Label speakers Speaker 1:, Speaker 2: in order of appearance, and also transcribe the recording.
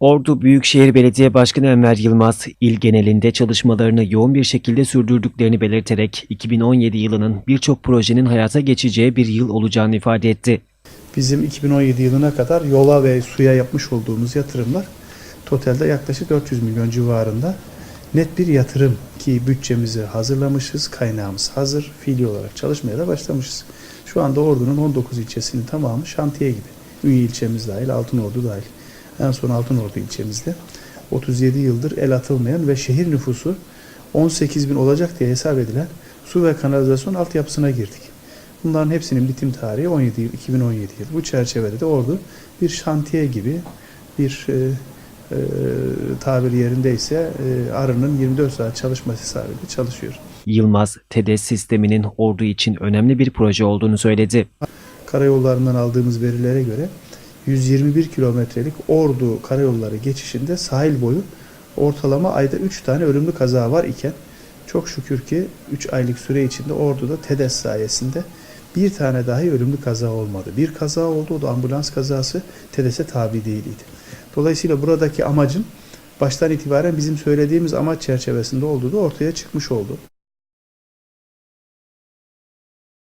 Speaker 1: Ordu Büyükşehir Belediye Başkanı Enver Yılmaz, il genelinde çalışmalarını yoğun bir şekilde sürdürdüklerini belirterek 2017 yılının birçok projenin hayata geçeceği bir yıl olacağını ifade etti.
Speaker 2: Bizim 2017 yılına kadar yola ve suya yapmış olduğumuz yatırımlar totalde yaklaşık 400 milyon civarında net bir yatırım ki bütçemizi hazırlamışız, kaynağımız hazır, fiili olarak çalışmaya da başlamışız. Şu anda Ordu'nun 19 ilçesinin tamamı şantiye gibi. Ünye ilçemiz dahil, Altınordu dahil. En son Altınordu ilçemizde 37 yıldır el atılmayan ve şehir nüfusu 18 bin olacak diye hesap edilen su ve kanalizasyon altyapısına girdik. Bunların hepsinin bitim tarihi 17 yıl, 2017 yıl. Bu çerçevede de Ordu bir şantiye gibi bir e, e, tabir yerindeyse e, arının 24 saat çalışması hesabıyla çalışıyor.
Speaker 1: Yılmaz, TEDES sisteminin Ordu için önemli bir proje olduğunu söyledi.
Speaker 2: Karayollarından aldığımız verilere göre 121 kilometrelik Ordu karayolları geçişinde sahil boyu ortalama ayda 3 tane ölümlü kaza var iken çok şükür ki 3 aylık süre içinde Ordu'da TEDES sayesinde bir tane dahi ölümlü kaza olmadı. Bir kaza oldu o da ambulans kazası TEDES'e tabi değildi. Dolayısıyla buradaki amacın baştan itibaren bizim söylediğimiz amaç çerçevesinde olduğu da ortaya çıkmış oldu.